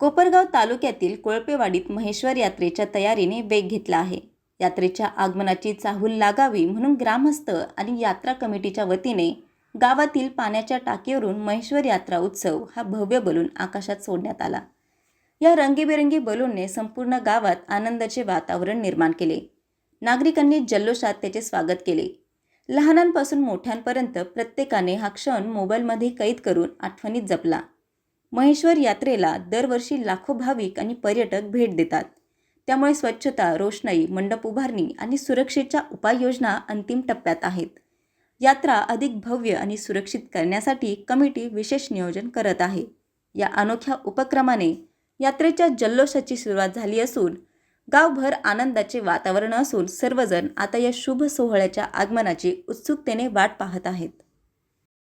कोपरगाव तालुक्यातील कोळपेवाडीत महेश्वर यात्रेच्या तयारीने वेग घेतला आहे. यात्रेच्या आगमनाची चाहूल लागावी म्हणून ग्रामस्थ आणि यात्रा कमिटीच्या वतीने गावातील पाण्याच्या टाकीवरून महेश्वर यात्रा उत्सव हा भव्य बलून आकाशात सोडण्यात आला. या रंगीबेरंगी बलूनने संपूर्ण गावात आनंदाचे वातावरण निर्माण केले. नागरिकांनी जल्लोषात त्याचे स्वागत केले. लहानांपासून मोठ्यांपर्यंत प्रत्येकाने हा क्षण मोबाईलमध्ये कैद करून आठवणीत जपला. महेश्वर यात्रेला दरवर्षी लाखो भाविक आणि पर्यटक भेट देतात. त्यामुळे स्वच्छता रोषणाई मंडप उभारणी आणि सुरक्षेच्या उपाययोजना अंतिम टप्प्यात आहेत. यात्रा अधिक भव्य आणि सुरक्षित करण्यासाठी कमिटी विशेष नियोजन करत आहे. या अनोख्या उपक्रमाने यात्रेच्या जल्लोषाची सुरुवात झाली असून गावभर आनंदाचे वातावरण असून सर्वजण आता या शुभ सोहळ्याच्या आगमनाची उत्सुकतेने वाट पाहत आहेत.